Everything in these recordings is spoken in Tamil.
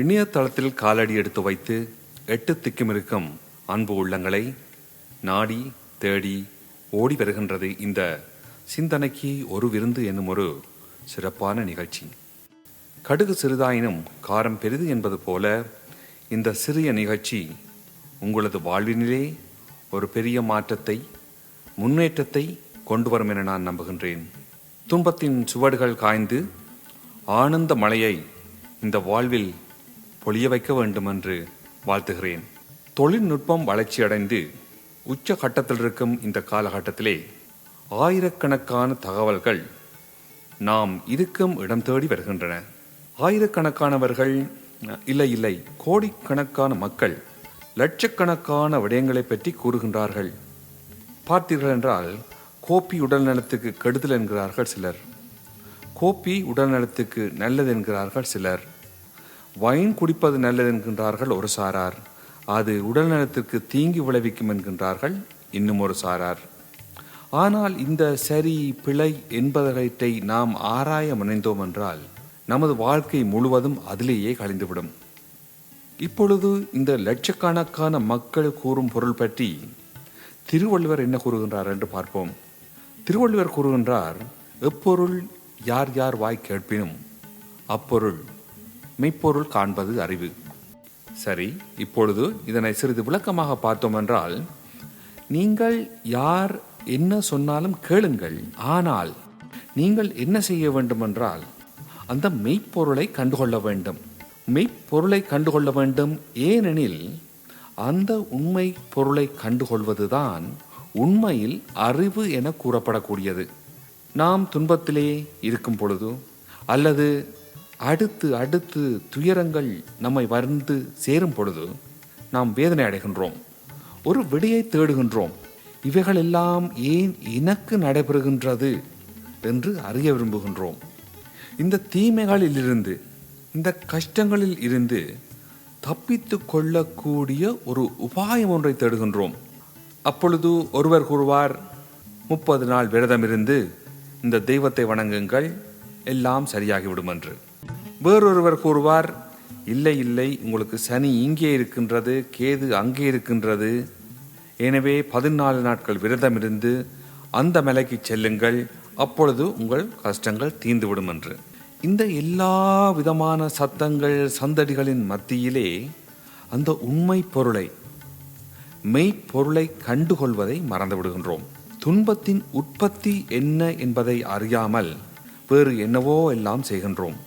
இணையதளத்தில் காலடி எடுத்து வைத்து எட்டு திக்கும் இருக்கும் அன்பு உள்ளங்களை நாடி தேடி ஓடி வருகின்றது இந்த சிந்தனைக்கு ஒரு விருந்து என்னும் ஒரு சிறப்பான நிகழ்ச்சி. கடுகு சிறிதாயினும் காரம் பெரிது என்பது போல இந்த சிறிய நிகழ்ச்சி உங்களது வாழ்வினிலே ஒரு பெரிய மாற்றத்தை முன்னேற்றத்தை கொண்டு வரும் என நான் நம்புகின்றேன். துன்பத்தின் சுவடுகள் காய்ந்து ஆனந்த மழையை இந்த வாழ்வில் பொழிய வைக்க வேண்டும் என்று வாழ்த்துகிறேன். தொழில்நுட்பம் வளர்ச்சியடைந்து உச்ச கட்டத்தில் இருக்கும் இந்த காலகட்டத்திலே ஆயிரக்கணக்கான தகவல்கள் நாம் இருக்கும் இடம் தேடி வருகின்றன. ஆயிரக்கணக்கானவர்கள் இல்லை இல்லை கோடிக்கணக்கான மக்கள் லட்சக்கணக்கான விடயங்களை பற்றி கூறுகின்றார்கள். பார்த்தீர்கள் என்றால் கோப்பி உடல் நலத்துக்கு கெடுதல் என்கிறார்கள் சிலர். கோப்பி உடல் நலத்துக்கு நல்லது என்கிறார்கள் சிலர். வைன் குடிப்பது நல்லது என்கின்றார்கள் ஒரு சாரார். அது உடல் நலத்திற்கு தீங்கு விளைவிக்கும் என்கின்றார்கள் இன்னும் ஒரு சாரார். ஆனால் இந்த சரி பிழை என்பவற்றை நாம் ஆராய முனைந்தோம் என்றால் நமது வாழ்க்கை முழுவதும் அதிலேயே கழிந்துவிடும். இப்பொழுது இந்த லட்சக்கணக்கான மக்கள் கூறும் பொருள் பற்றி திருவள்ளுவர் என்ன கூறுகின்றார் என்று பார்ப்போம். திருவள்ளுவர் கூறுகின்றார் எப்பொருள் யார் யார் வாய் கேட்பினும் அப்பொருள் மெய்ப்பொருள் காண்பது அறிவு. சரி இப்பொழுது இதனை சிறிது விளக்கமாக பார்த்தோம் என்றால் நீங்கள் யார் என்ன சொன்னாலும் கேளுங்கள். ஆனால் நீங்கள் என்ன செய்ய வேண்டும் என்றால் அந்த மெய்ப்பொருளை கண்டுகொள்ள வேண்டும். மெய்ப்பொருளை கண்டுகொள்ள வேண்டும் ஏனெனில் அந்த உண்மை பொருளை கண்டுகொள்வதுதான் உண்மையில் அறிவு என கூறப்படக்கூடியது. நாம் துன்பத்திலே இருக்கும் பொழுது அல்லது அடுத்து அடுத்து துயரங்கள் நம்மை வந்து சேரும் பொழுது நாம் வேதனை அடைகின்றோம். ஒரு விடையை தேடுகின்றோம். இவைகளெல்லாம் ஏன் எனக்கு நடைபெறுகின்றது என்று அறிய விரும்புகின்றோம். இந்த தீமைகளில் இருந்து இந்த கஷ்டங்களில் இருந்து தப்பித்து கொள்ளக்கூடிய ஒரு உபாயம் ஒன்றை தேடுகின்றோம். அப்பொழுது ஒருவர் கூறுவார் முப்பது நாள் விரதம் இருந்து இந்த தெய்வத்தை வணங்குங்கள் எல்லாம் சரியாகிவிடும் என்று. வேறொருவர் கூறுவார் இல்லை இல்லை உங்களுக்கு சனி இங்கே இருக்கின்றது கேது அங்கே இருக்கின்றது. எனவே பதினாலு நாட்கள் விரதம் இருந்து அந்த மலைக்கு செல்லுங்கள் அப்பொழுது உங்கள் கஷ்டங்கள் தீர்ந்துவிடும் என்று. இந்த எல்லா விதமான சத்தங்கள் சந்தடிகளின் மத்தியிலே அந்த உண்மை பொருளை மெய்ப்பொருளை கண்டுகொள்வதை மறந்து விடுகின்றோம் துன்பத்தின் உற்பத்தி என்ன என்பதை அறியாமல் வேறு என்னவோ எல்லாம் செய்கின்றோம்.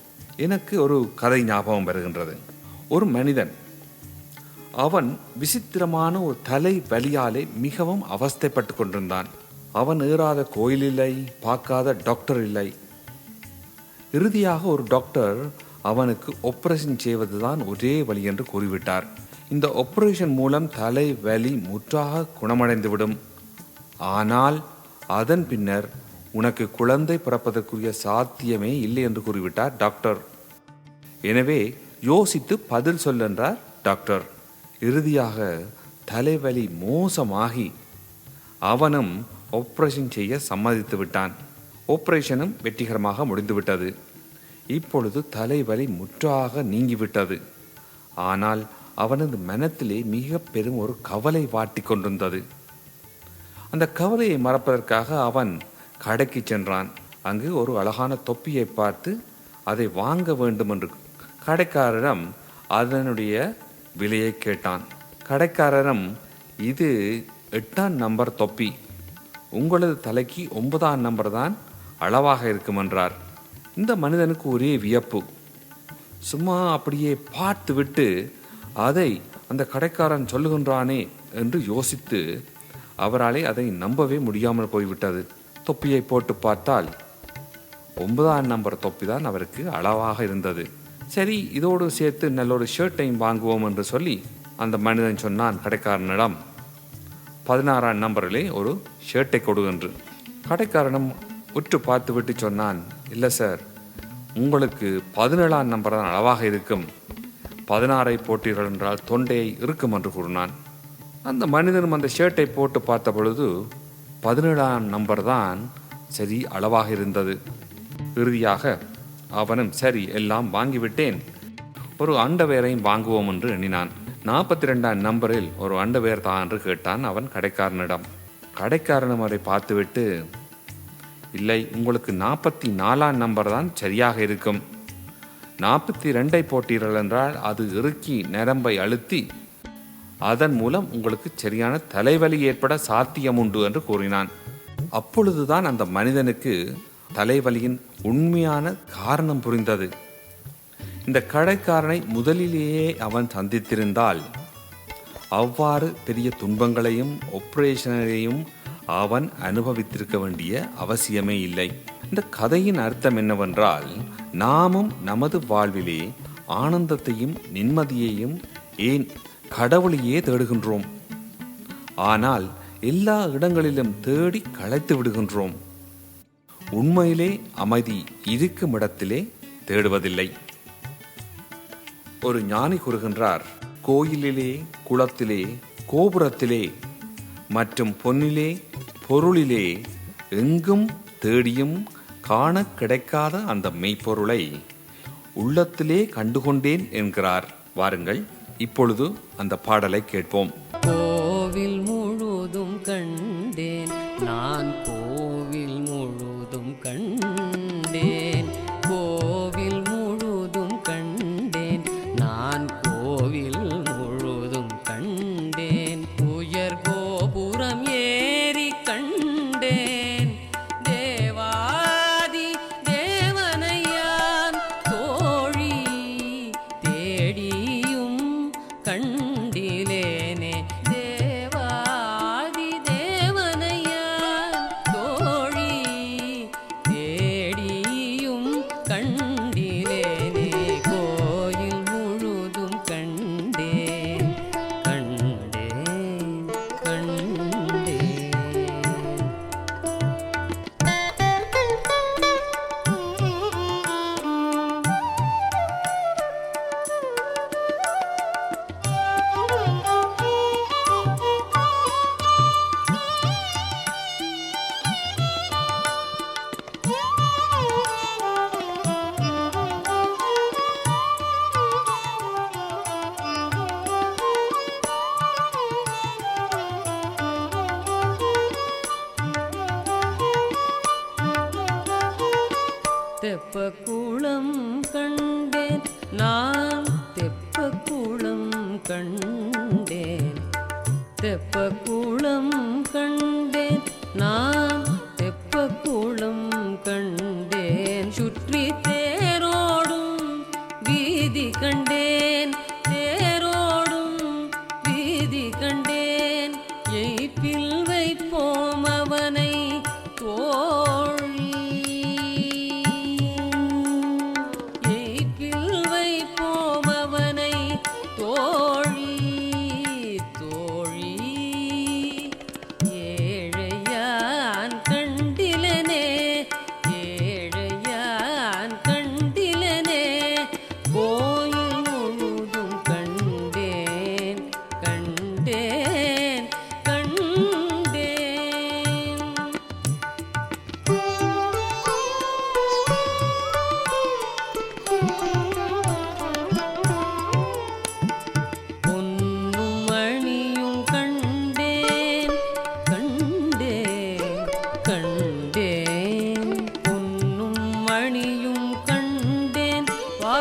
எனக்கு ஒரு கதை ஞாபகம் வருகின்றது. ஒரு மனிதன் அவன் விசித்திரமான ஒரு தலை வலியாலே மிகவும் அவஸ்தைப்பட்டு கொண்டிருந்தான். அவன் ஏறாத கோயில் இல்லை பார்க்காத டாக்டர் இல்லை. இறுதியாக ஒரு டாக்டர் அவனுக்கு ஆப்ரேஷன் செய்வதுதான் ஒரே வழி என்று கூறிவிட்டார். இந்த ஆப்ரேஷன் மூலம் தலை வலி முற்றாக குணமடைந்துவிடும். ஆனால் அதன் பின்னர் உனக்கு குழந்தை பிறப்பதற்குரிய சாத்தியமே இல்லை என்று கூறிவிட்டார் டாக்டர் எனவே யோசித்து பதில் சொல்லென்றார் டாக்டர். இறுதியாக தலைவலி மோசமாகி அவனும் ஆப்ரேஷன் செய்ய சம்மதித்து விட்டான். ஆப்ரேஷனும் வெற்றிகரமாக முடிந்துவிட்டது இப்பொழுது தலைவலி முற்றாக நீங்கிவிட்டது ஆனால் அவனது மனத்திலே மிக பெரும் ஒரு கவலை வாட்டி கொண்டிருந்தது. அந்த கவலையை மறப்பதற்காக அவன் கடைக்கு சென்றான். அங்கு ஒரு அழகான தொப்பியை பார்த்து அதை வாங்க வேண்டும் என்று கடைக்காரரம் அதனுடைய விலையை கேட்டான். கடைக்காரரும் இது எட்டாம் நம்பர் தொப்பி. உங்களது தலைக்கு ஒன்பதாம் நம்பர் தான் அளவாக இருக்கும் என்றார். இந்த மனிதனுக்கு ஒரே வியப்பு. சும்மா அப்படியே பார்த்து விட்டு அதை அந்த கடைக்காரன் சொல்லுகின்றானே என்று யோசித்து அவராலே அதை நம்பவே முடியாமல் போய்விட்டது. தொப்பியை போட்டு பார்த்தால் ஒன்பதாம் நம்பர் தொப்பி தான் அவருக்கு அளவாக இருந்தது. சரி இதோடு சேர்த்து நல்ல ஒரு ஷர்ட்டையும் வாங்குவோம் என்று சொல்லி அந்த மனிதன் சொன்னான் கடைக்காரனிடம் பதினாறாம் நம்பரிலே ஒரு ஷர்ட்டை கொடு என்று. கடைக்காரனும் உற்று பார்த்து விட்டு சொன்னான் இல்லை சார் உங்களுக்கு பதினேழாம் நம்பர் தான் அளவாக இருக்கும். பதினாறை போட்டீர்கள் என்றால் தொண்டையை இருக்கும் என்று கூறினான். அந்த மனிதனும் அந்த ஷர்ட்டை போட்டு பார்த்த பொழுது பதினேழாம் நம்பர் தான் சரி அளவாக இருந்தது. இறுதியாக அவனும் சரி எல்லாம் வாங்கிவிட்டேன். ஒரு அண்டவேரையும் வாங்குவோம் என்று எண்ணினான். நாற்பத்தி ரெண்டாம் நம்பரில் ஒரு அண்டவேர் தான் என்று கேட்டான் அவன் கடைக்காரனிடம். கடைக்காரனும் அவரை பார்த்துவிட்டு இல்லை உங்களுக்கு நாற்பத்தி நாலாம் நம்பர் தான் சரியாக இருக்கும். நாற்பத்தி ரெண்டை போட்டீர்கள் என்றால் அது இறுக்கி நரம்பை அழுத்தி அதன் மூலம் உங்களுக்கு சரியான தலைவலி ஏற்பட சாத்தியம் உண்டு என்று கூறினான். அப்பொழுதுதான் அந்த மனிதனுக்கு தலைவலியின் உண்மையான காரணம் புரிந்தது. இந்த கடைக்காரனை முதலிலேயே அவன் சந்தித்திருந்தால் அவ்வாறு பெரிய துன்பங்களையும் ஒப்ரேஷனையும் அவன் அனுபவித்திருக்க வேண்டிய அவசியமே இல்லை. இந்த கதையின் அர்த்தம் என்னவென்றால் நாமும் நமது வாழ்விலே ஆனந்தத்தையும் நிம்மதியையும் ஏன் கடவுளையே தேடுகின்றோம். ஆனால் எல்லா இடங்களிலும் தேடி களைத்து விடுகின்றோம். உண்மையிலே அமைதி இருக்கும் இடத்திலே தேடுவதில்லை. ஒரு ஞானி கூறுகின்றார் கோயிலிலே குளத்திலே கோபுரத்திலே மற்றும் பொன்னிலே பொருளிலே எங்கும் தேடியும் காண கிடைக்காத அந்த மெய்ப்பொருளை உள்ளத்திலே கண்டுகொண்டேன் என்கிறார். வாருங்கள் இப்பொழுது அந்த பாடலை கேட்போம். தெப்பக்குளம் கண்டேன். நான் தெப்பக்குளம் கண்டேன். தெப்பக்குளம் கண்டேன். நான் தெப்பக்குளம் கண்டேன். சுற்றி தேரோடும் வீதி கண்டேன். தேரோடும் வீதி கண்டேன். எய்ப்பில்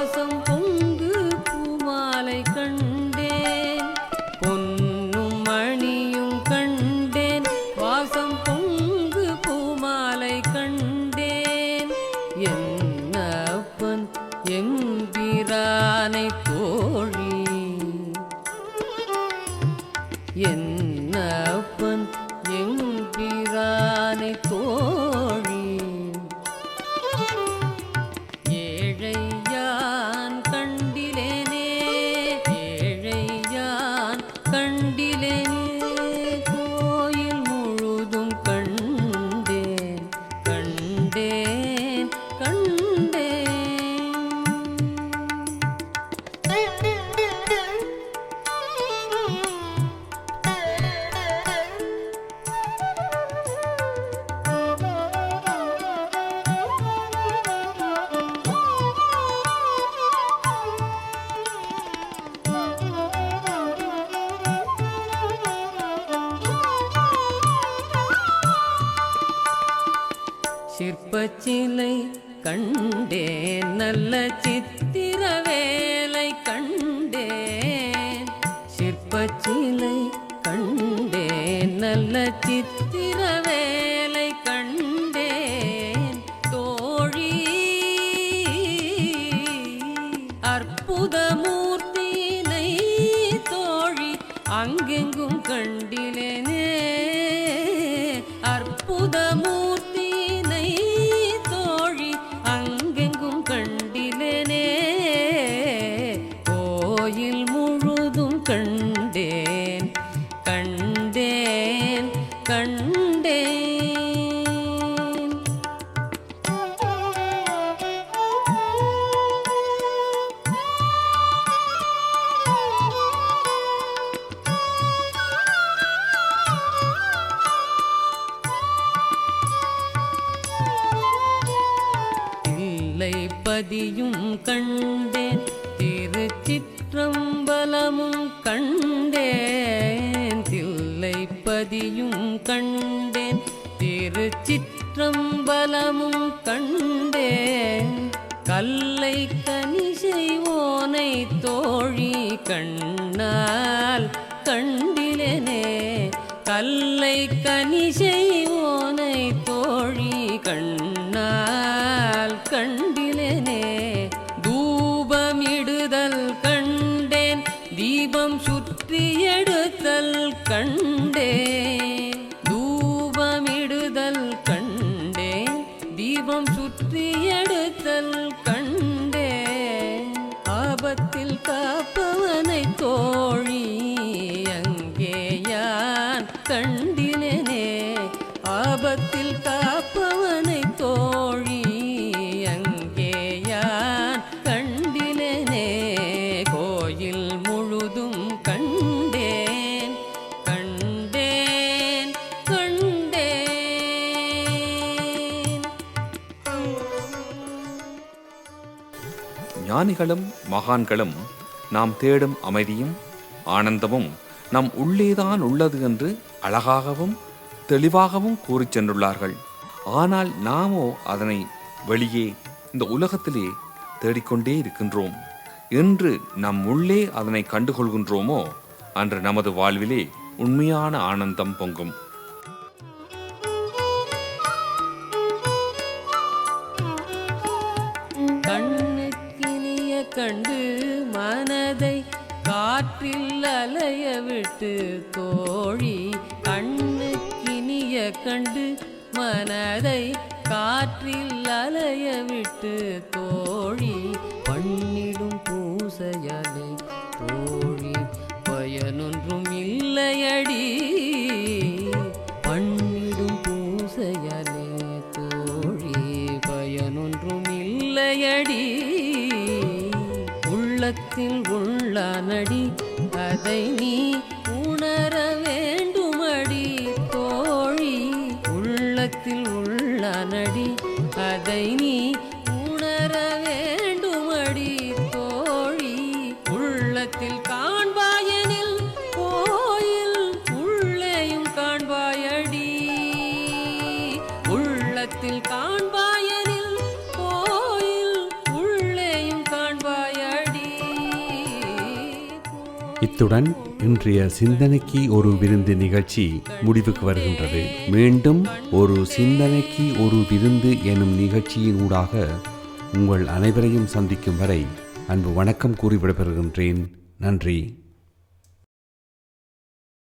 高声呼。கண்டேன். நல்ல சித்திர வேலை கண்டேன். சிற்பச்சிலை கண்டேன் கண்டேன் கண்டேன். இல்லை பதியும் கண்டேன் திருச்சிற்றம்பலமும் கண்டேன். தில்லை பதியும் கண்டேன். திருச்சிற்றம்பலமும் கண்டேன். கல்லை கனிசை ஓனை தோழி கண்ணால் கண்டிலனே. கல்லை கனிசை ஓனை கண்டினேனே ஆபத்தில் காப்பவனை தோழி அங்கே யான் கண்டினேனே கோயில் முழுதும் கண்டேன் கண்டேன் கண்டேன். ஞானிகளும் மகான்களும் நாம் தேடும் அமைதியும் ஆனந்தமும் நம் உள்ளேதான் உள்ளது என்று அழகாகவும் தெளிவாகவும் கூறிச் சென்றுள்ளார்கள். ஆனால் நாமோ அதனை வெளியே இந்த உலகத்திலே தேடிக்கொண்டே இருக்கின்றோம். என்று நம் உள்ளே அதனை கண்டுகொள்கின்றோமோ அன்று நமது வாழ்விலே உண்மையான ஆனந்தம் பொங்கும். கண்ணுக்கினிய கண்டு மனதை காற்றில் அலைய விட்டு தோழி கண்ணுக்கினிய கண்டு மனதை காற்றில் அலைய விட்டு தோழி பண்ணிடும் பூசையலை தோழி பயனொன்றும் இல்லையடி. பண்ணிடும் பூசையலை தோழி பயனொன்றும் இல்லையடி. உள்ளத்தில் உள்ள நடி. அதை நீ உணர வேண்டுமடி தோழி. உள்ளத்தில் உள்ள நடி. அதை நீ உணர வேண்டுமடி தோழி. உள்ளத்தில் காண்பாயனில் கோயில் உள்ளேயும் காண்பாயடி. உள்ளத்தில் காண்பாய் இத்துடன் இன்றைய சிந்தனைக்கு ஒரு விருந்து நிகழ்ச்சி முடிவுக்கு வருகின்றது. மீண்டும் ஒரு சிந்தனைக்கு ஒரு விருந்து எனும் நிகழ்ச்சியின் ஊடாக உங்கள் அனைவரையும் சந்திக்கும் வரை அன்பு வணக்கம் கூறி விடைபெறுகின்றேன். நன்றி.